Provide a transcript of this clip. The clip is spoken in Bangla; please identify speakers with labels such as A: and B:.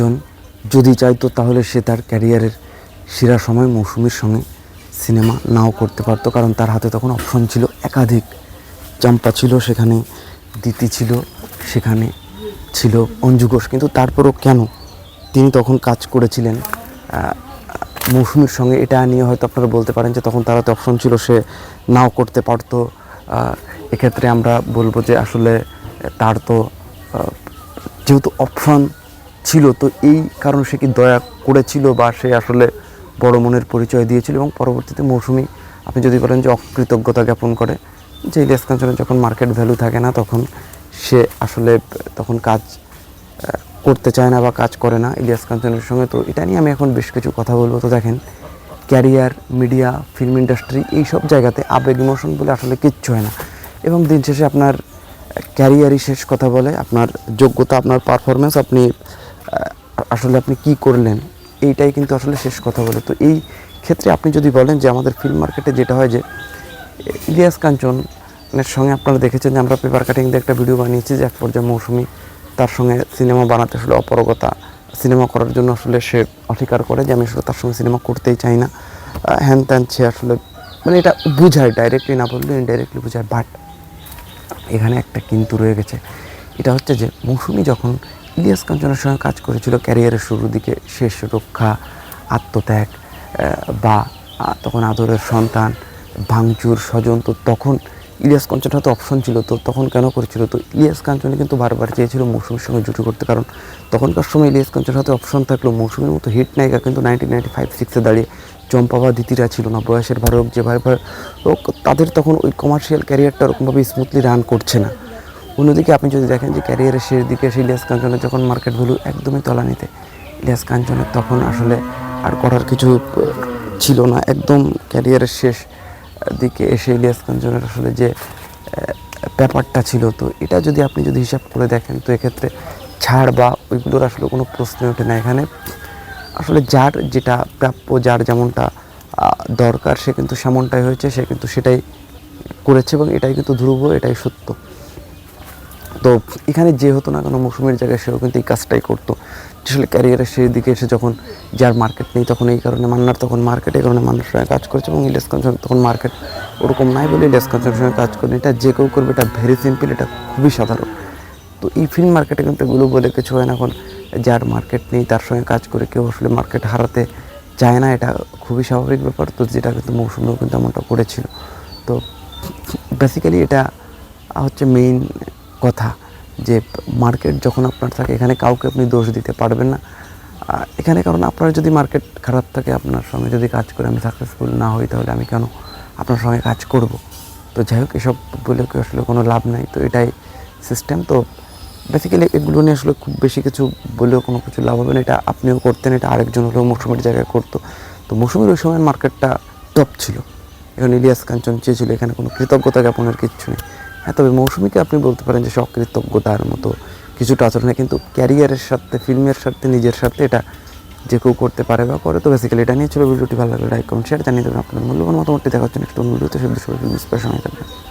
A: কাঞ্চন যদি চাইতো তাহলে সে তার ক্যারিয়ারের সেরা সময় মৌসুমীর সঙ্গে সিনেমা নাও করতে পারতো, কারণ তার হাতে তখন অপশন ছিল একাধিক। চাম্পা ছিল, সেখানে দিতি ছিল, সেখানে ছিল অঞ্জু ঘোষ। কিন্তু তারপরও কেন? তিনি তখন কাজ করেছিলেন। মৌসুমীর সঙ্গে এটা নিয়ে হয়তো আপনারা বলতে পারেন যে তখন তার হাতে অপশন ছিল সে নাও করতে পারতো। এক্ষেত্রে আমরা বলব যে আসলে তার তো যেহেতু অপশন ছিল। তো এই কারণে সে কি দয়া করেছিল বা সে আসলে বড় মনের পরিচয় দিয়েছিল? এবং পরবর্তীতে মৌসুমি, আপনি যদি বলেন যে অকৃতজ্ঞতা জ্ঞাপন করে, যে ইলিয়াস কাঞ্চনের যখন মার্কেট ভ্যালু থাকে না, তখন সে আসলে, তখন কাজ করতে চায় না বা কাজ করে না ইলিয়াস কাঞ্চনের সঙ্গে তো এটা নিয়ে আমি এখন বেশ কিছু কথা বলব। তো দেখেন, ক্যারিয়ার মিডিয়া ফিল্ম ইন্ডাস্ট্রি এই সব জায়গাতে আবেগ ইমোশন বলে আসলে কিচ্ছু হয় না। এবং দিন শেষে আপনার, ক্যারিয়ারই শেষ কথা বলে, আপনার যোগ্যতা, আপনার পারফরমেন্স আপনি আসলে আপনি কি করলেন, এইটাই কিন্তু আসলে শেষ কথা বলে। তো এই ক্ষেত্রে আপনি যদি বলেন যে আমাদের ফিল্ম মার্কেটে যেটা হয় যে, ইলিয়াস কাঞ্চনের সঙ্গে আপনারা দেখেছেন যে আমরা পেপার কাটিং দিয়ে একটা ভিডিও বানিয়েছি যে এক পর্যায়ে মৌসুমি তার সঙ্গে সিনেমা বানাতে আসলে অপরগতা সিনেমা করার জন্য আসলে সে অস্বীকার করে যে আমি আসলে তার সঙ্গে সিনেমা করতেই চাই না। হ্যান ত্যান সে আসলে মানে এটা বুঝায় ডাইরেক্টলি না বললে ইনডাইরেক্টলি বুঝায় বাট এখানে একটা কিন্তু রয়ে গেছে। এটা হচ্ছে যে মৌসুমি যখন ইলিয়াস কাঞ্চনের সঙ্গে কাজ করেছিল ক্যারিয়ারের শুরুর দিকে শেষ রক্ষা, আত্মত্যাগ বা তখন আদরের সন্তান, ভাঙচুর, স্বজন, তো তখন ইলিয়াস কাঞ্চন হয়তো অপশন ছিল, তো তখন কেন করেছিল? তো ইলিয়াস কাঞ্চনে কিন্তু বারবার চেয়েছিল মৌসুমীর সঙ্গে জুটি করতে, কারণ তখনকার সময় ইলিয়াস কাঞ্চন হাতে অপশন থাকলেও মৌসুমীর মতো হিট নায়িকা কিন্তু নাইনটিন নাইনটি ফাইভ সিক্সে দাঁড়িয়ে চম্পা বা দিতিরা ছিল না। বয়সের ভারক যে ভাই ভাই তাদের তখন ওই কমার্শিয়াল ক্যারিয়ারটা ওরকমভাবে স্মুথলি রান করছে না। অন্যদিকে আপনি যদি দেখেন যে ক্যারিয়ারের শেষ দিকে এসে ইলিয়াস কাঞ্চনের যখন মার্কেট ভ্যালু একদমই তলানিতে, ইলিয়াস কাঞ্চনের তখন আসলে আর করার কিছু ছিল না। একদম ক্যারিয়ারের শেষ দিকে এসে ইলিয়াস কাঞ্চনের আসলে যে ব্যাপারটা ছিল, তো এটা যদি আপনি যদি হিসাব করে দেখেন, তো এক্ষেত্রে ছাড় বা ওইগুলোর আসলে কোনো প্রশ্ন ওঠে না এখানে। আসলে যার যেটা প্রাপ্য, যার যেমনটা দরকার, সে কিন্তু সেমনটাই হয়েছে, সে কিন্তু সেটাই করেছে এবং এটাই কিন্তু ধ্রুব, এটাই সত্য। তো এখানে যে হতো না কেন, মৌসুমের জায়গায় সেও কিন্তু এই কাজটাই করতো। আসলে ক্যারিয়ারের সেই দিকে এসে যখন যার মার্কেট নেই, তখন এই কারণে মান্নার, তখন মার্কেট এই কারণে মান্নার সঙ্গে কাজ করছে এবং ইলেস কাঞ্চন তখন মার্কেট ওরকম নাই বলে ইলেস কাঞ্চনের সঙ্গে কাজ করেনি এটা যে কেউ করবে, এটা ভেরি সিম্পল এটা খুবই সাধারণ। তো এই ফিল্ম মার্কেটে কিন্তু এগুলো বলে কিছু হয় না এখন। যার মার্কেট নেই, তার সঙ্গে কাজ করে কেউ আসলে মার্কেট হারাতে চায় না, এটা খুবই স্বাভাবিক ব্যাপার। তো যেটা কিন্তু মৌসুমেও কিন্তু এমনটা করেছিল। তো বেসিক্যালি এটা হচ্ছে মেইন কথা যে মার্কেট যখন আপনার থাকে, এখানে কাউকে আপনি দোষ দিতে পারবেন না। এখানে কারণ আপনার যদি মার্কেট খারাপ থাকে, আপনার সঙ্গে যদি কাজ করে আমি সাকসেসফুল না হই, তাহলে আমি কেন আপনার সঙ্গে কাজ করব? তো যাই হোক, এসব বলে কি আসলে কোনো লাভ নাই। তো এটাই সিস্টেম তো বেসিক্যালি এগুলো নিয়ে আসলে খুব বেশি কিছু বলেও কোনো কিছু লাভ হবে না। এটা আপনিও করতেন, এটা আরেকজন হলেও মৌসুমের জায়গায় করতো। তো মৌসুমের ওই সময় মার্কেটটা টপ ছিল। এখন ইলিয়াস কাঞ্চন চেয়েছিল, এখানে কোনো কৃতজ্ঞতা জ্ঞাপনের কিচ্ছু নেই। হ্যাঁ তবে মৌসুমিকে আপনি বলতে পারেন যে সকৃতজ্ঞতার মতো কিছুটা আচরণে, কিন্তু ক্যারিয়ারের সাথে, ফিল্মের সাথে, নিজের সাথে এটা যে কেউ করতে পারে বা করে, তো বেসিক্যালি এটা নিয়ে ছিল ভিডিওটি। ভালো লাগলে লাইক কমেন্ট শেয়ার জানিয়ে দেবেন আপনার মূল্যবান মতামতটি। দেখার জন্য একটু ভিডিওতে। সব বিষয়ে হয়ে